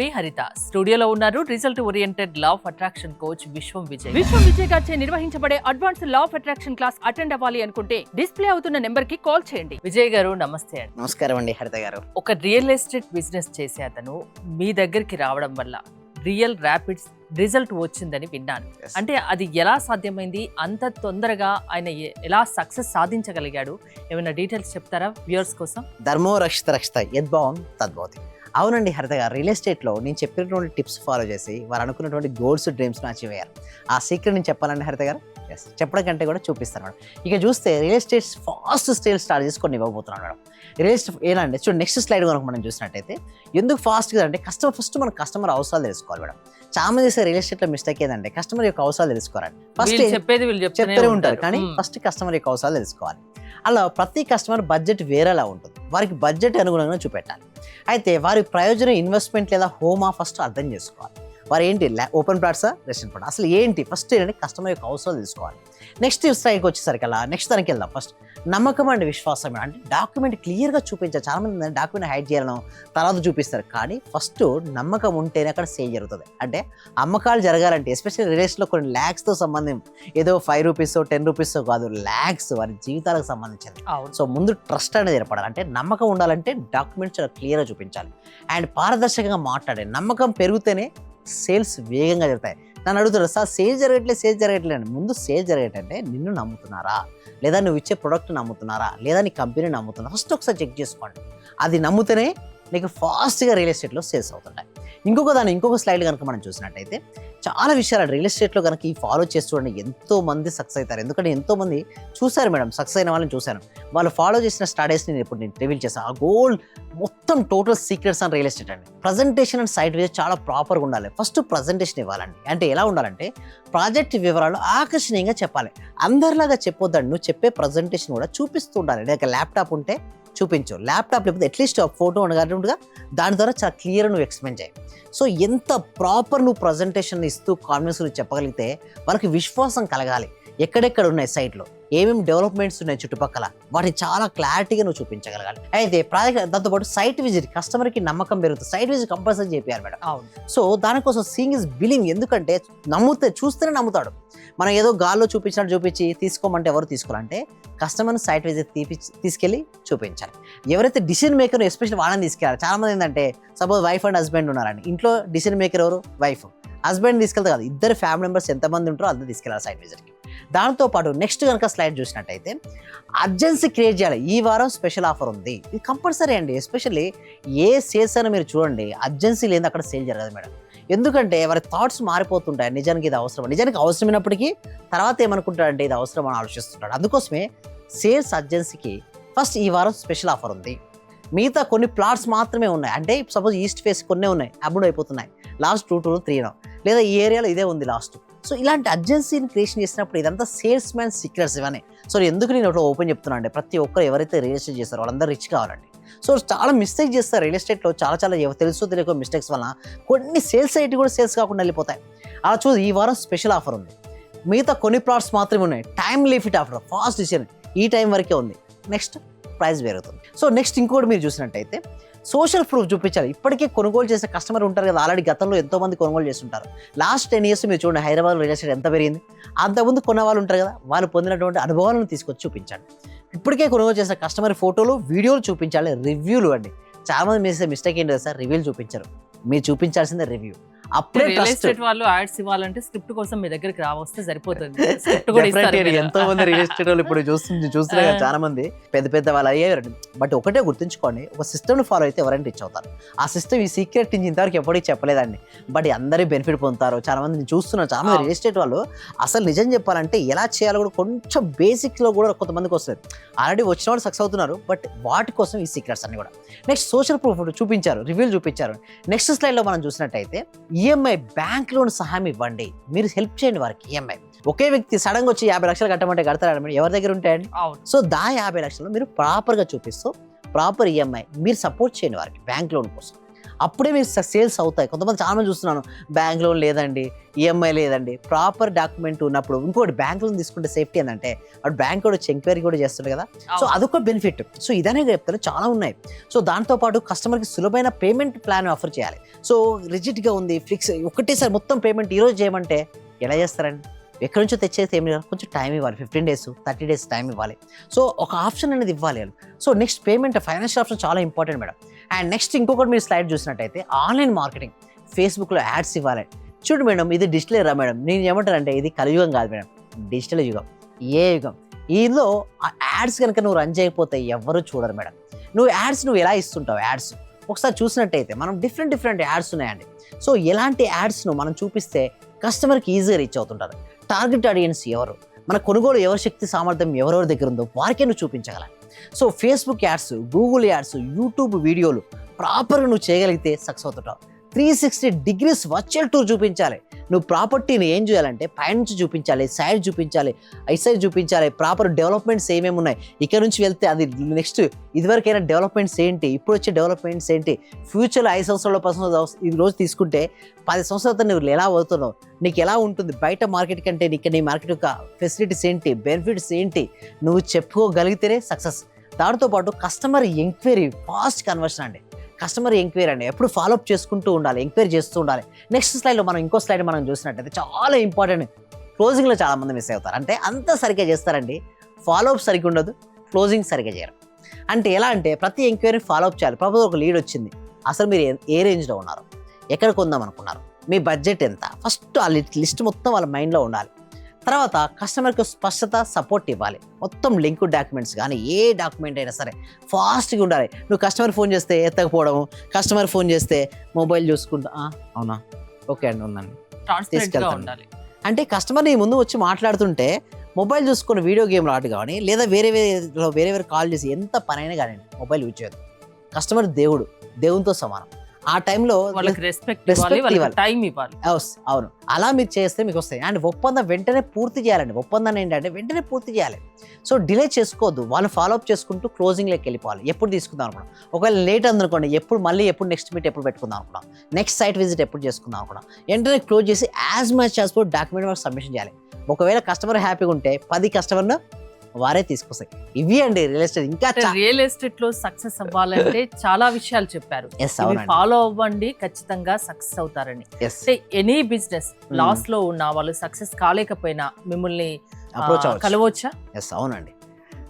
P Haritha. స్టూడియోలో ఉన్నారు result oriented law of attraction coach Vishwam Vijay. Vishwam Vijay గారిచే నిర్వహించబడే advance law of attraction class attend అవ్వాలి అనుకుంటే డిస్ప్లే అవుతున్న నెంబర్కి కాల్ చేయండి. విజయ్ గారు నమస్తే అండి. నమస్కారం అండి హరిత గారు. ఒక రియల్ ఎస్టేట్ బిజినెస్ చేసే అతను మీ దగ్గరికి రావడం వల్ల రియల్ ర్యాపిడ్ రిజల్ట్ వచ్చిందని విన్నాను. అంటే అది ఎలా సాధ్యమైంది? అంత తొందరగా ఆయన ఎలా సక్సెస్ సాధించగలిగాడు? ఏమైనా డీటెయిల్స్ చెప్తారా వ్యూయర్స్ కోసం? ధర్మో రక్షిత రక్షిత యద్భావం తద్భవతి. అవునండి హరిత గారు రియల్ ఎస్టేట్లో నేను చెప్పినటువంటి టిప్స్ ఫాలో చేసి వారు అనుకున్నటువంటి గోల్స్ డ్రీమ్స్ని అచీవ్ అయ్యారు. ఆ సీక్రెట్ నేను చెప్పాలండి హరిత గారు? ఎస్ చెప్పడం కంటే కూడా చూపిస్తాను మేడం. ఇక చూస్తే real estate fast style start చేసుకొని ఇవ్వబోతున్నాను మేడం. రియల్ ఎస్టేట్ అంటే చూడండి నెక్స్ట్ స్లైడ్ కనుక మనం చూసినట్టయితే ఎందుకు ఫాస్ట్గా అంటే కస్టమర్ ఫస్ట్ మన కస్టమర్ అవసరాలు తెలుసుకోవాలి మేడం. చాలా మంది చేసే రియల్ ఎస్టేట్లో మిస్టేక్ ఏంటంటే కస్టమర్ యొక్క అవసరాలు తెలుసుకోరండి ఫస్ట్ చెప్పేది చెప్తూనే ఉంటారు కానీ. ఫస్ట్ కస్టమర్ యొక్క అవసరాలు తెలుసుకోవాలి. అలా ప్రతి కస్టమర్ బడ్జెట్ వేరేలా ఉంటుంది. వారికి బడ్జెట్ అనుగుణంగా చూపెట్టాలి. అయితే వారి ప్రయోజనం ఇన్వెస్ట్మెంట్ లేదా హోమా ఫస్ట్ అర్థం చేసుకోవాలి. వారు ఏంటి? ఓపెన్ ప్లాట్సా రెస్టారెంట్ ప్లాట్ అసలు ఏంటి? ఫస్ట్ ఏంటంటే కస్టమర్ యొక్క అవసరాలు తీసుకోవాలి నెక్స్ట్ స్ట్రైక్ వచ్చేసరికి అలా నెక్స్ట్ దానికి వెళ్దాం. ఫస్ట్ నమ్మకం అండి విశ్వాసం అంటే డాక్యుమెంట్ క్లియర్గా చూపించాలి చాలా మంది డాక్యుమెంట్ హైడ్ చేయాలను తర్వాత చూపిస్తారు. కానీ ఫస్ట్ నమ్మకం ఉంటేనే అక్కడ సేల్ జరుగుతుంది. అంటే అమ్మకాలు జరగాలంటే ఎస్పెషల్లీ రిలేషన్లో కొన్ని ల్యాక్స్తో సంబంధం. ఏదో ఫైవ్ రూపీస్ టెన్ రూపీస్ కాదు ల్యాక్స్ వారి జీవితాలకు సంబంధించింది సో ముందు ట్రస్ట్ అనేది ఏర్పడాలి. అంటే నమ్మకం ఉండాలంటే డాక్యుమెంట్స్ చాలా క్లియర్గా చూపించాలి. అండ్ పారదర్శకంగా మాట్లాడే నమ్మకం పెరిగితేనే సేల్స్ వేగంగా జరుగుతాయి. నన్ను అడుగుతాడు సార్ సేల్ జరగట్లేదు సేల్ జరగట్లేదు ముందు సేల్ జరగటంటే నిన్ను నమ్ముతున్నారా? లేదా నువ్వు ఇచ్చే ప్రొడక్ట్ నమ్ముతున్నారా? లేదా నీ కంపెనీ నమ్ముతున్నారా ఫస్ట్ ఒకసారి చెక్ చేసుకోండి. అది నమ్ముతేనే నీకు ఫాస్ట్గా రియల్ ఎస్టేట్లో సేల్స్ అవుతుంటాయి. ఇంకొక దాని ఇంకొక స్లైడ్ కనుక మనం చూసినట్టయితే చాలా విషయాలు రియల్ ఎస్టేట్లో కనుక ఈ ఫాలో చేసి చూడండి ఎంతో మంది సక్సెస్ అవుతారు. ఎందుకంటే ఎంతో మంది చూశారు మేడం సక్సెస్ అయిన వాళ్ళని చూశాను. వాళ్ళు ఫాలో చేసిన స్టడీస్ని నేను ఇప్పుడు నేను రివీల్ చేశాను. ఆ గోల్ మొత్తం total secrets and real estate అండి. ప్రజెంటేషన్ అండ్ సైట్ విజిట్ చాలా ప్రాపర్గా ఉండాలి. ఫస్ట్ ప్రజెంటేషన్ ఇవ్వాలండి. అంటే ఎలా ఉండాలంటే ప్రాజెక్ట్ వివరాలు ఆకర్షణీయంగా చెప్పాలి. అందరిలాగా చెప్పొద్దండి. నువ్వు చెప్పే ప్రజెంటేషన్ కూడా చూపిస్తూ ఉండాలి. లేక ల్యాప్టాప్ ఉంటే చూపించు. ల్యాప్టాప్ లేకపోతే అట్లీస్ట్ ఫోటో ఉండగా దాని ద్వారా చాలా క్లియర్ నువ్వు ఎక్స్ప్లెయిన్ చేయి. సో ఎంత ప్రాపర్ నువ్వు ప్రజెంటేషన్ ఇస్తూ కాన్ఫిడెన్స్ చెప్పగలిగితే వాళ్ళకి విశ్వాసం కలగాలి. ఎక్కడెక్కడ ఉన్నాయి సైట్లో ఏమేమి డెవలప్మెంట్స్ ఉన్నాయి చుట్టుపక్కల? వాటిని చాలా క్లారిటీగా నువ్వు చూపించగలగాలి. అయితే ప్రాజెక్ట్ దాంతోపాటు సైట్ విజిట్ కస్టమర్కి నమ్మకం పెరుగుతుంది. సైట్ విజిట్ కంపల్సరీ చేయాలి మేడం. అవును. సో దానికోసం సీయింగ్ ఇస్ బిలింగ్ ఎందుకంటే నమ్ముతే చూస్తేనే నమ్ముతాడు. మనం ఏదో గాల్లో చూపించినట్టు చూపించి తీసుకోమంటే ఎవరు తీసుకోవాలంటే కస్టమర్ని సైట్ విజిట్ తీపిచ్చి తీసుకెళ్ళి చూపించాలి. ఎవరైతే డిసిజన్ మేకర్ ఎస్పెషల్లీ వాళ్ళని తీసుకెళ్ళాలి. చాలా మంది ఏంటంటే సపోజ్ వైఫ్ అండ్ హస్బెండ్ ఉన్నారండి ఇంట్లో డిసిజన్ మేకర్ ఎవరు? వైఫ్ హస్బెండ్ తీసుకెళ్తే కదా ఇద్దరు ఫ్యామిలీ మెంబర్స్ ఎంతమంది ఉంటారో అంత తీసుకెళ్ళాలి సైట్ విజిట్కి దాంతో పాటు నెక్స్ట్ కనుక స్లైడ్ చూసినట్టయితే అర్జెన్సీ క్రియేట్ చేయాలి. ఈ వారం స్పెషల్ ఆఫర్ ఉంది. ఇది కంపల్సరీ అండి. ఎస్పెషల్లీ ఏ సేల్స్ అయినా మీరు చూడండి అర్జెన్సీ లేని అక్కడ సేల్ జరగదు మేడం. ఎందుకంటే వారి థాట్స్ మారిపోతుంటాయి. నిజానికి ఇది అవసరం. నిజానికి అవసరమైనప్పటికీ తర్వాత ఏమనుకుంటాడంటే ఇది అవసరం అని ఆలోచిస్తుంటాడు అందుకోసమే సేల్స్ అర్జెన్సీకి ఫస్ట్ ఈ వారం స్పెషల్ ఆఫర్ ఉంది. మిగతా కొన్ని ప్లాట్స్ మాత్రమే ఉన్నాయి. అంటే సపోజ్ ఈస్ట్ ఫేస్ కొన్ని ఉన్నాయి. అబుడ్ అయిపోతున్నాయి. లాస్ట్ టూ టూ త్రీనో లేదా ఈ ఏరియాలో ఇదే ఉంది లాస్ట్. సో ఇలాంటి అర్జెన్సీని క్రియేషన్ చేసినప్పుడు ఇదంతా సేల్స్ మ్యాన్ సీక్రెట్స్ ఇవన్నీ. సో ఎందుకు నేను ఒకటి ఓపెన్ చెప్తున్నా అండి ప్రతి ఒక్కరు ఎవరైతే రియల్ ఎస్టేట్ చేస్తారో వాళ్ళందరూ రిచ్ కావాలండి. సో చాలా మిస్టేక్ చేస్తారు రియల్ ఎస్టేట్లో చాలా చాలా తెలుసు తెలియక తెలియకో మిస్టేక్స్ వలన కొన్ని సేల్స్ అయితే కూడా సేల్స్ కాకుండా వెళ్ళిపోతాయి. అలా చూసి ఈ వారం స్పెషల్ ఆఫర్ ఉంది. మిగతా కొన్ని ప్లాట్స్ మాత్రమే ఉన్నాయి. Time limit offer fast decision ఈ టైం వరకే ఉంది. నెక్స్ట్ ప్రైస్ పెరుగుతుంది. సో నెక్స్ట్ ఇంకోటి మీరు చూసినట్టయితే సోషల్ ప్రూఫ్ చూపించాలి. ఇప్పటికే కొనుగోలు చేసే కస్టమర్ ఉంటారు కదా ఆల్రెడీ గతంలో ఎంతో మంది కొనుగోలు చేస్తుంటారు. లాస్ట్ టెన్ ఇయర్స్ మీరు చూడండి హైదరాబాద్ రియల్ ఎస్టేట్ ఎంత పెరిగింది? అంతకుముందు కొన్న వాళ్ళు ఉంటారు కదా వాళ్ళు పొందినటువంటి అనుభవాలను తీసుకొచ్చి చూపించండి ఇప్పటికే కొనుగోలు చేసిన కస్టమర్ ఫోటోలు వీడియోలు చూపించాలి రివ్యూలు అండి. చాలా మంది మిస్టేక్ ఏంటి సార్ రివ్యూలు చూపించరు. మీరు చూపించాల్సిందే రివ్యూ. అప్పుడే రియల్ ట్రస్ట్ ఎస్టేట్ వాళ్ళు యాడ్స్ ఇవ్వాలంటే స్క్రిప్ట్ కోసం మీ దగ్గరికి రావస్తే సరిపోతుంది. స్క్రిప్ట్ కూడా ఇస్తారు. ఎంతో మంది రియల్ ఎస్టేట్ వాళ్ళు ఇప్పుడు చూస్తుంది చూస్తున్నారు. చాలా మంది పెద్ద పెద్ద వాళ్ళు అయ్యారు బట్ ఒకటే గుర్తుంచుకోండి ఒక సిస్టమ్ ఫాలో అయితే ఎవరైనా రీచ్ అవుతారు. ఆ సిస్టమ్ ఈ సీక్రెట్ ఇంతవరకు ఎప్పటికీ చెప్పలేదండి. బట్ అందరి బెనిఫిట్ పొందుతారు చాలా మంది నేను చూస్తున్నాను చాలా మంది. రియల్ ఎస్టేట్ వాళ్ళు. అసలు నిజం చెప్పాలంటే ఎలా చేయాలో కూడా కొంచెం basics లో కూడా కొంతమందికి వస్తుంది ఆల్రెడీ వచ్చిన వాళ్ళు సక్సెస్ అవుతున్నారు బట్ వాటి కోసం ఈ సీక్రెట్స్ అన్ని కూడా. నెక్స్ట్ సోషల్ ప్రూఫ్ చూపించారు రివ్యూలు చూపించారు. నెక్స్ట్ స్లైడ్లో మనం చూసినట్టయితే ఈఎంఐ బ్యాంక్ లోన్ సహాయం ఇవ్వండి. మీరు హెల్ప్ చేయండి వారికి ఈఎంఐ ఒకే వ్యక్తి సడన్గా వచ్చి యాభై లక్షలు కట్టమంటే కడతారు ఎవరి దగ్గర ఉంటాయండి సో దా యాభై లక్షలు మీరు ప్రాపర్గా చూపిస్తూ ప్రాపర్ ఈఎంఐ మీరు సపోర్ట్ చేయండి వారికి బ్యాంక్ లోన్ కోసం. అప్పుడే మీరు సేల్స్ అవుతాయి. కొంతమంది చాలా మంది చూస్తున్నాను బ్యాంక్ లోన్ లేదండి ఈఎంఐ లేదండి ప్రాపర్ డాక్యుమెంట్ ఉన్నప్పుడు ఇంకోటి బ్యాంక్ లోన్ తీసుకుంటే సేఫ్టీ ఏంటంటే అటు బ్యాంక్ కూడా వచ్చి ఎంక్వైరీ కూడా చేస్తుంది కదా. సో అదొక బెనిఫిట్ సో ఇదనే చెప్తాను చాలా ఉన్నాయి. సో దాంతోపాటు కస్టమర్కి సులభమైన పేమెంట్ ప్లాన్ ఆఫర్ చేయాలి. సో రిజిట్గా ఉంది ఫిక్స్ ఒకటేసారి మొత్తం పేమెంట్ ఈరోజు చేయమంటే ఎలా చేస్తారండి? ఎక్కడి నుంచో తెచ్చేది ఏమి లేదు కొంచెం టైం ఇవ్వాలి fifteen days thirty days time ఇవ్వాలి. సో ఒక ఆప్షన్ అనేది ఇవ్వాలి so next payment financial option చాలా ఇంపార్టెంట్ మేడం అండ్ నెక్స్ట్ ఇంకొకటి మీరు స్లైడ్ చూసినట్టయితే ఆన్లైన్ మార్కెటింగ్ ఫేస్బుక్లో యాడ్స్ ఇవ్వాలి. చూడు మేడం ఇది డిజిటల్ రా మేడం. నేను ఏమంటానంటే ఇది కలియుగం కాదు మేడం. డిజిటల్ యుగం. ఏ యుగం? ఈలో ఆ యాడ్స్ కనుక నువ్వు రన్ చేయకపోతే ఎవరు చూడరు మేడం. నువ్వు యాడ్స్ నువ్వు ఎలా ఇస్తుంటావు? యాడ్స్ ఒకసారి చూసినట్టయితే మనం డిఫరెంట్ డిఫరెంట్ యాడ్స్ ఉన్నాయండి. సో ఎలాంటి యాడ్స్ను మనం చూపిస్తే కస్టమర్కి ఈజీగా రీచ్ అవుతుంటారు. టార్గెట్ ఆడియన్స్ ఎవరు? మన కొనుగోలు ఎవరి శక్తి సామర్థ్యం ఎవరెవరి దగ్గర ఉందో వారికే నువ్వు చూపించగల so Facebook ads Google ads YouTube వీడియోలు ప్రాపర్గా నువ్వు చేయగలిగితే success అవుతుంటావు. Three sixty degrees virtual tour చూపించాలి. నువ్వు ప్రాపర్టీని ఏం చేయాలంటే పైనుంచి చూపించాలి సైడ్ చూపించాలి ఐ సైడ్ చూపించాలి. ప్రాపర్ డెవలప్మెంట్స్ ఏమేమి ఉన్నాయి? ఇక్కడ నుంచి వెళ్తే అది నెక్స్ట్ ఇదివరకైనా డెవలప్మెంట్స్ ఏంటి? ఇప్పుడు వచ్చే డెవలప్మెంట్స్ ఏంటి? ఫ్యూచర్లో ఐదు సంవత్సరాల పర్సన్ ఈ రోజు తీసుకుంటే పది సంవత్సరాలతో నువ్వు ఎలా అవుతున్నావు? నీకు ఎలా ఉంటుంది? బయట మార్కెట్ కంటే నీకు నీ మార్కెట్ యొక్క ఫెసిలిటీస్ ఏంటి? బెనిఫిట్స్ ఏంటి? నువ్వు చెప్పుకోగలిగితేనే సక్సెస్ దానితో పాటు కస్టమర్ ఎంక్వైరీ ఫాస్ట్ కన్వర్షన్ అండి. కస్టమర్ ఎంక్వైరీ అండి. ఎప్పుడు ఫాలోఅప్ చేసుకుంటూ ఉండాలి ఎంక్వైరీ చేస్తూ ఉండాలి. నెక్స్ట్ స్లైడ్లో మనం ఇంకో స్లైడ్ మనం చూసినట్టయితే చాలా ఇంపార్టెంట్ క్లోజింగ్లో చాలా మంది మిస్ అవుతారు. అంటే అంతా సరిగ్గా చేస్తారండి. ఫాలోఅప్ సరిగ్గా ఉండదు క్లోజింగ్ సరిగ్గా చేయరు. అంటే ఎలా అంటే ప్రతి ఎంక్వైరీని ఫాలోఅప్ చేయాలి. ప్రపోజ్ ఒక లీడ్ వచ్చింది. అసలు మీరు ఏ- ఏ రేంజ్లో ఉన్నారు? ఎక్కడ కొందాం అనుకున్నారు? మీ బడ్జెట్ ఎంత? ఫస్ట్ ఆ లిస్ట్ మొత్తం వాళ్ళ మైండ్లో ఉండాలి. తర్వాత కస్టమర్కి స్పష్టత సపోర్ట్ ఇవ్వాలి. మొత్తం లింక్ డాక్యుమెంట్స్ కానీ ఏ డాక్యుమెంట్ అయినా సరే ఫాస్ట్గా ఉండాలి. నువ్వు కస్టమర్ ఫోన్ చేస్తే ఎత్తకపోవడం కస్టమర్ ఫోన్ చేస్తే మొబైల్ చూసుకుంటా "ఆ, అవునా? ఓకే అండి ఉందండి. తీసుకెళ్తాను. ఉండాలి. అంటే కస్టమర్ నీ ముందు వచ్చి మాట్లాడుతుంటే మొబైల్ చూసుకుని వీడియో గేమ్లు ఆట కానీ లేదా వేరే వేరే వేరే వేరే కాల్ చేసి ఎంత పనైనా కానీ మొబైల్ యూజ్ చేయదు కస్టమర్ దేవుడు దేవునితో సమానం. ఆ టైంలో వాళ్ళకి రెస్పెక్ట్ వాళ్ళకి. టైం ఇవ్వాలి. అవును. అలా మీరు చేస్తే మీకు వస్తాయి. అండ్ ఒప్పందం వెంటనే పూర్తి చేయాలండి. ఒప్పందం ఏంటంటే వెంటనే పూర్తి చేయాలి. సో డిలే చేసుకోవద్దు. వాళ్ళు ఫాలోఅప్ చేసుకుంటూ క్లోజింగ్లోకి వెళ్ళిపోవాలి. ఎప్పుడు తీసుకుందాం అనుకున్నాం. ఒకవేళ లేట్ అనుకోండి ఎప్పుడు మళ్ళీ ఎప్పుడు నెక్స్ట్ మీట్ ఎప్పుడు పెట్టుకుందాం అనుకున్నాం. నెక్స్ట్ సైట్ విజిట్ ఎప్పుడు చేసుకుందాం అనుకున్నాం. వెంటనే క్లోజ్ చేసి as much as document work submission చేయాలి. ఒకవేళ కస్టమర్ హ్యాపీగా ఉంటే పది కస్టమర్ను వారే తీసుకొస్తాయి. ఇవి అండి రియల్ ఎస్టేట్. ఇంకా రియల్ ఎస్టేట్లో సక్సెస్ అవ్వాలంటే చాలా విషయాలు చెప్పారు. ఫాలో అవ్వండి ఖచ్చితంగా సక్సెస్ అవుతారని. ఎనీ బిజినెస్ లాస్లో ఉన్న వాళ్ళు సక్సెస్ కాలేకపోయినా మిమ్మల్ని కలవచ్చా ఎస్ అవునండి.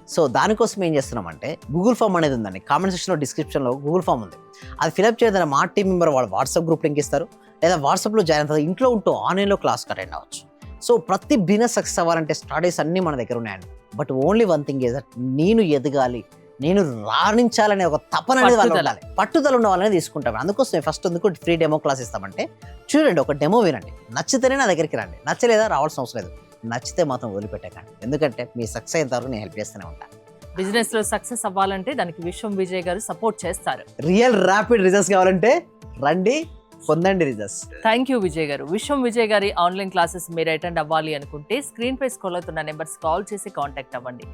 సో దానికోసం ఏం చేస్తున్నామంటే గూగుల్ ఫామ్ అనేది ఉందండి. కామెంట్ సెక్షన్లో డిస్క్రిప్షన్లో గూగుల్ ఫామ్ ఉంది. అది ఫిలప్ చేయడం మా టీం మెంబర్ వాళ్ళు వాట్సాప్ గ్రూప్ లింక్ ఇస్తారు. లేదా వాట్సాప్లో జాయిన్ అవుతారు ఇంట్లో ఉంటూ ఆన్లైన్లో క్లాస్ అటెండ్ అవ్వచ్చు. సో ప్రతి బిజినెస్ సక్సెస్ అవ్వాలంటే స్టడీస్ అన్నీ మన దగ్గర ఉన్నాయండి. But only one thing is that నేను ఎదగాలి నేను రాణించాలనే ఒక తపన అనేది వాళ్ళు పట్టుదల. ఉండాలి. పట్టుదల ఉన్న వాళ్ళని తీసుకుంటాం. అందుకోసం ఫస్ట్ ఎందుకు ఫ్రీ డెమో క్లాస్ ఇస్తామంటే చూడండి ఒక డెమో వినండి. నచ్చితేనే నా దగ్గరికి రండి. నచ్చలేదా? రావాల్సిన అవసరం లేదు. నచ్చితే మాత్రం వదిలిపెట్టకండి. ఎందుకంటే మీ సక్సెస్ అయ్యేంత వరకు నేను హెల్ప్ చేస్తూనే ఉంటాను బిజినెస్లో సక్సెస్ అవ్వాలంటే దానికి విశ్వం విజయ్ గారు సపోర్ట్ చేస్తారు. రియల్ ర్యాపిడ్ రిజల్ట్స్ కావాలంటే రండి పొందండి రిజల్ట్స్. థ్యాంక్ యూ విజయ్ గారు. విశ్వం విజయ్ గారి ఆన్లైన్ క్లాసెస్ మీరు అటెండ్ అవ్వాలి అనుకుంటే స్క్రీన్ పై స్క్రోల్ అవుతున్న నెంబర్స్ కాల్ చేసి కాంటాక్ట్ అవ్వండి.